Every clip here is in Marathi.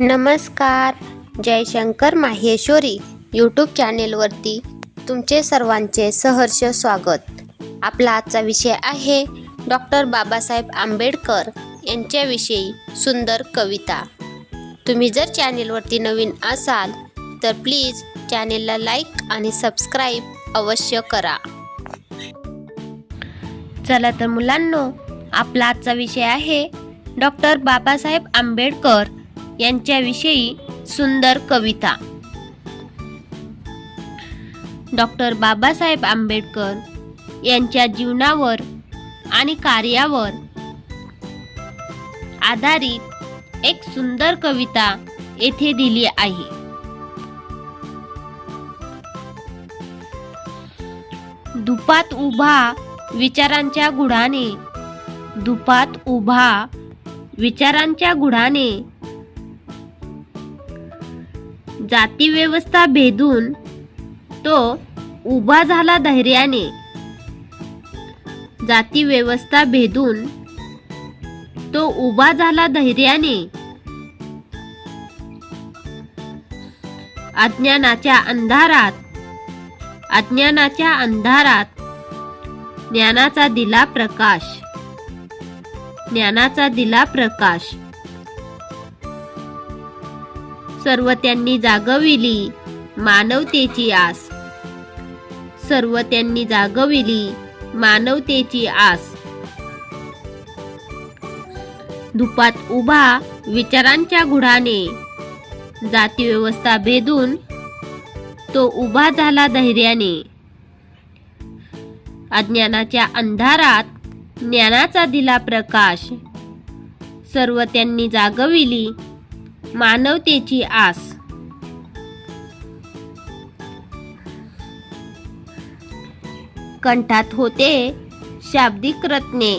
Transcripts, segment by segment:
नमस्कार. जयशंकर माहेश्वरी यूट्यूब चॅनेलवरती तुमचे सर्वांचे सहर्ष स्वागत. आपला आजचा विषय आहे डॉक्टर बाबासाहेब आंबेडकर यांच्याविषयी सुंदर कविता. तुम्ही जर चॅनेलवरती नवीन असाल तर प्लीज चॅनेलला लाईक आणि सबस्क्राईब अवश्य करा. चला तर मुलांनो आपला आजचा विषय आहे डॉक्टर बाबासाहेब आंबेडकर यांच्याविषयी सुंदर कविता. डॉक्टर बाबासाहेब आंबेडकर यांच्या जीवनावर आणि कार्यावर आधारित एक सुंदर कविता येथे दिली आहे. दुपात उभा विचारांच्या गुढाने दुपात उभा विचारांच्या गुढाने जाती व्यवस्था भेदून तो उभा झाला धैर्याने. जाती व्यवस्था भेदून तो उभा झाला धैर्याने. अज्ञानाच्या अंधारात अज्ञानाच्या अंधारात ज्ञानाचा दिला प्रकाश. ज्ञानाचा दिला प्रकाश. सर्व त्यांनी जागविली. मानवतेची आस. सर्व त्यांनी जागविली. मानवतेची आस. धुपात उभा विचारांच्या गुढाने. जाती व्यवस्था भेदून तो उभा झाला धैर्याने. अज्ञानाच्या अंधारात ज्ञानाचा दिला प्रकाश. सर्व त्यांनी जागविली. मानवतेची आस. कंठात होते शाब्दिक रत्ने.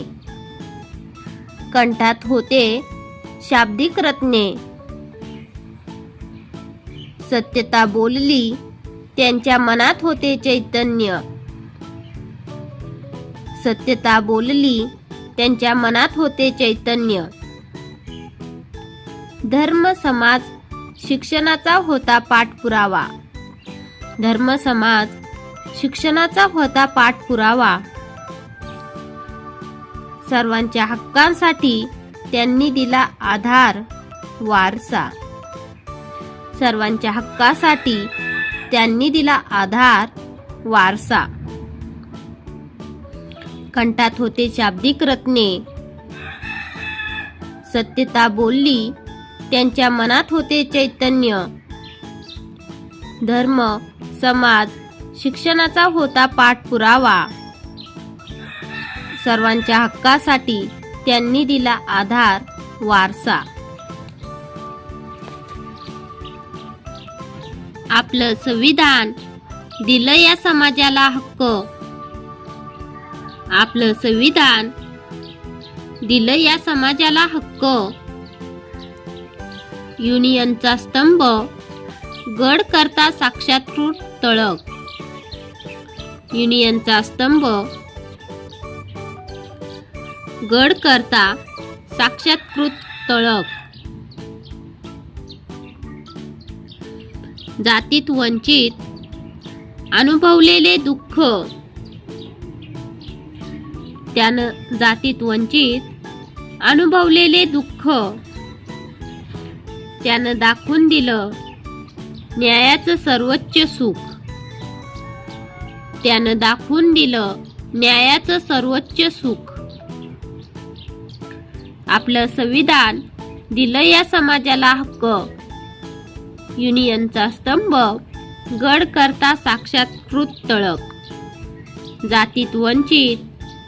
कंठात होते शाब्दिक रत्ने. सत्यता बोलली त्यांच्या मनात होते चैतन्य. सत्यता बोलली त्यांच्या मनात होते चैतन्य. धर्म समाज शिक्षणाचा होता पाठपुरावा. धर्म समाज शिक्षणाचा होता पाठपुरावा. सर्वांच्या हक्कांसाठी त्यांनी दिला आधार वारसा. सर्वांच्या हक्कासाठी त्यांनी दिला आधार वारसा. कंठात होते शाब्दिक रत्ने. सत्यता बोलली त्यांच्या मनात होते चैतन्य. धर्म समाज शिक्षणाचा होता पाठपुरावा. सर्वांच्या हक्कासाठी त्यांनी दिला आधार वारसा. आपलं संविधान दिलं या समाजाला हक्क. आपलं संविधान दिलं या समाजाला हक्क. युनियनचा स्तंभ. गड करता साक्षात्कृत तळक. युनियनचा स्तंभ. गड करता साक्षात्कृत तळक. जातीत वंचित. अनुभवलेले दुःख. त्यानं जातीत वंचित अनुभवलेले दुःख. त्यानं दाखवून दिलं न्यायाचं सर्वोच्च सुख. त्यानं दाखवून दिलं न्यायाचं सर्वोच्च सुख. आपलं संविधान दिलं या समाजाला हक्क. युनियनचा स्तंभ गड करता साक्षात्कृत तळक जातीत वंचित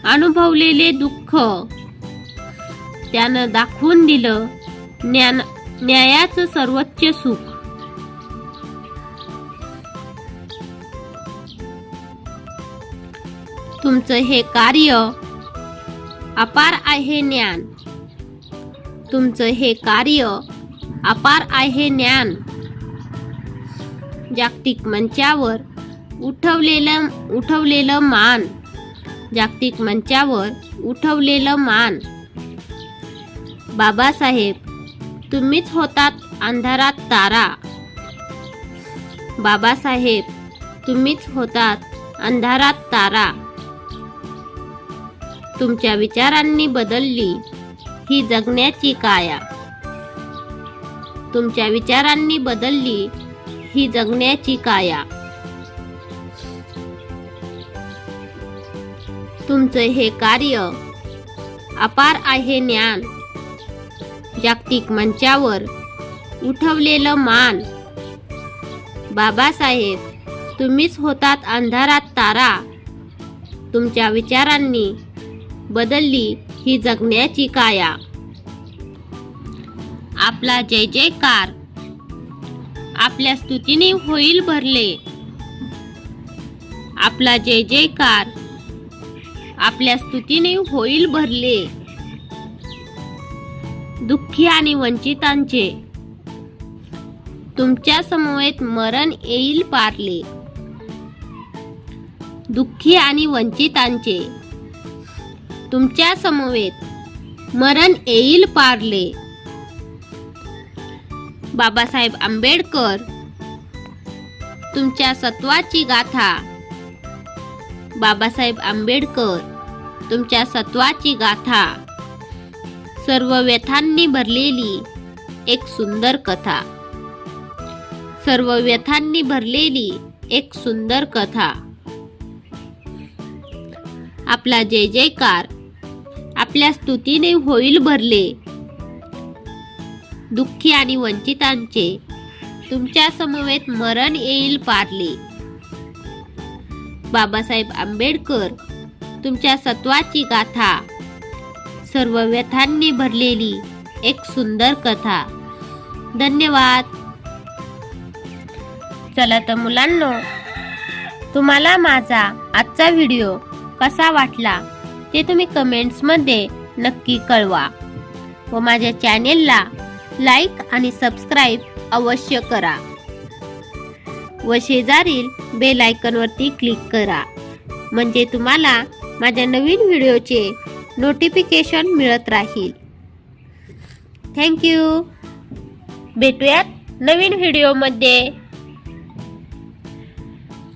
अनुभवलेले दुःख. त्यानं दाखवून दिलं ज्ञान न्यायाचं सर्वोच्च सुख. तुमचं हे कार्य अपार आहे ज्ञान. तुमचं हे कार्य अपार आहे ज्ञान. जागतिक मंचावर उठवलेलं उठवलेलं मान. जागतिक मंचावर उठवलेलं मान. बाबासाहेब तुम्हीच होतात अंधारात तारा. बाबासाहेब तुम्हीच होतात अंधारात तारा. तुमच्या विचारांनी बदलली ही जगण्याची काया. तुमच्या विचारांनी बदलली ही जगण्याची काया. तुमचं हे कार्य अपार आहे ज्ञान. जागतिक मंचावर उठवलेलं मान. बाबासाहेब तुम्हीच होतात अंधारात तारा. तुमच्या विचारांनी बदलली ही जगण्याची काया. आपला जय जयकार. आपल्या स्तुतीने होईल भरले. आपला जय जयकार. आपल्या स्तुतीने होईल भरले. दुःखी आणि वंचितांचे. तुमच्या समवेत मरण येईल पारले. दुःखी आणि वंचितांचे. तुमच्या समवेत मरण येईल पारले. बाबासाहेब आंबेडकर. तुमच्या सत्वाची गाथा. बाबासाहेब आंबेडकर. तुमच्या सत्वाची गाथा. सर्व व्यथांनी भरलेली एक सुंदर कथा. सर्व व्यथांनी भरलेली एक सुंदर कथा. आपला जय जयकार. आपल्या स्तुतीने होईल भरले. दुःखी आणि वंचितांचे तुमच्या समवेत मरण येईल पारले. बाबासाहेब आंबेडकर तुमच्या सत्वाची गाथा. सर्व व्यथांनी भरलेली एक सुंदर कथा. धन्यवाद. चला तर मुलांनो तुम्हाला माझा आजचा व्हिडिओ कसा वाटला ते तुम्ही कमेंट्समध्ये नक्की कळवा व माझ्या चॅनेलला लाईक आणि सबस्क्राईब अवश्य करा व शेजारील बेल आयकनवरती क्लिक करा. म्हणजे तुम्हाला माझ्या नवीन व्हिडिओचे नोटिफिकेशन मिळत राहील. थँक्यू भेटूयात नवीन व्हिडिओमध्ये